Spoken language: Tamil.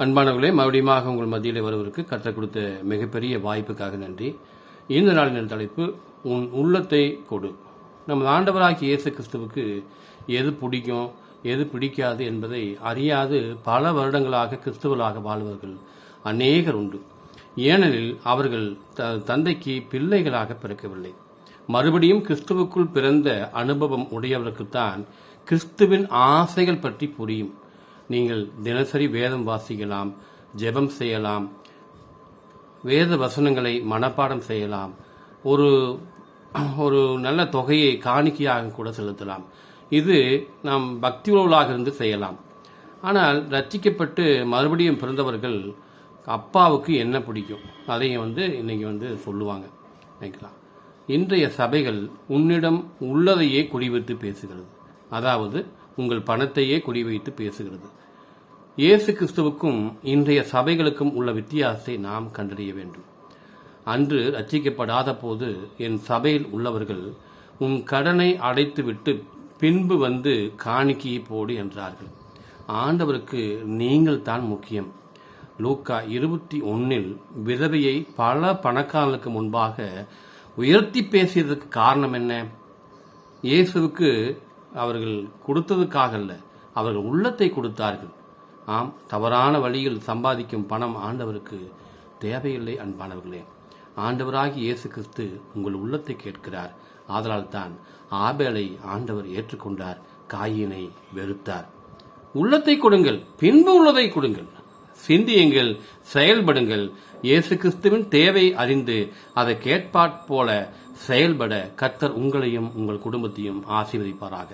அன்பானவர்களே மறுபடியுமாக உங்கள் மத்தியில் வருவதற்கு கற்றுக் கொடுத்த மிகப்பெரிய வாய்ப்புக்காக நன்றி. இந்த நாளின் தலைப்பு உன் உள்ளத்தை கொடு. நம்ம ஆண்டவராகிய இயேசு கிறிஸ்துவுக்கு எது பிடிக்கும் எது பிடிக்காது என்பதை அறியாது பல வருடங்களாக கிறிஸ்துவலாக வாழ்வர்கள் அநேகர் உண்டு. ஏனெனில் அவர்கள் த- தந்தைக்கு பிள்ளைகளாக பிறக்கவில்லை. மறுபடியும் கிறிஸ்துவுக்குள் பிறந்த அனுபவம் உடையவருக்குத்தான் கிறிஸ்துவின் ஆசைகள் பற்றி புரியும். நீங்கள் தினசரி வேதம் வாசிக்கலாம் ஜெபம் செய்யலாம் வேத வசனங்களை மனப்பாடம் செய்யலாம் ஒரு ஒரு நல்ல தொகையை காணிக்கையாக கூட செலுத்தலாம். இது நாம் பக்தி உள்ளவர்களாக இருந்து செய்யலாம். ஆனால் ரட்சிக்கப்பட்டு மறுபடியும் பிறந்தவர்கள் அப்பாவுக்கு என்ன பிடிக்கும்? அதையும் வந்து இன்னைக்கு வந்து சொல்லுவாங்க. நினைக்கலாம் இன்றைய சபைகள் உன்னிடம் உள்ளதையே குறிவித்து பேசுகிறது. அதாவது உங்கள் பணத்தையே குறிவைத்து பேசுகிறது. இயேசு கிறிஸ்துவுக்கும் இன்றைய சபைகளுக்கும் உள்ள வித்தியாசத்தை நாம் கண்டறிய வேண்டும். அன்று ரச்சிக்கப்படாத போது என் சபையில் உள்ளவர்கள் உன் கடனை அடைத்துவிட்டு பின்பு வந்து காணிக்கையை போடு என்றார்கள். ஆண்டவருக்கு நீங்கள் தான் முக்கியம். லூக்கா இருபத்தி ஒன்னில் விதவையை பல பணக்காரர்களுக்கு முன்பாக உயர்த்தி பேசியதற்கு காரணம் என்ன? இயேசுவுக்கு அவர்கள் கொடுத்ததுக்காக அல்ல அவர்கள் உள்ளத்தை கொடுத்தார்கள். ஆம் தவறான வழியில் சம்பாதிக்கும் பணம் ஆண்டவருக்கு தேவையில்லை அன்பானவர்களே. ஆண்டவராகி இயேசு கிறிஸ்து உங்கள் உள்ளத்தை கேட்கிறார். ஆதலால் தான் ஆபேலை ஆண்டவர் ஏற்றுக்கொண்டார் காயினை வெறுத்தார். உள்ளத்தை கொடுங்கள் பின்பு உள்ளதை கொடுங்கள். சிந்தியுங்கள் செயல்படுங்கள். இயேசு கிறிஸ்துவின் தேவை அறிந்து அதை கேட்பாற் போல செயல்பட கர்த்தர் உங்களையும் உங்கள் குடும்பத்தையும் ஆசீர்வதிப்பாராக.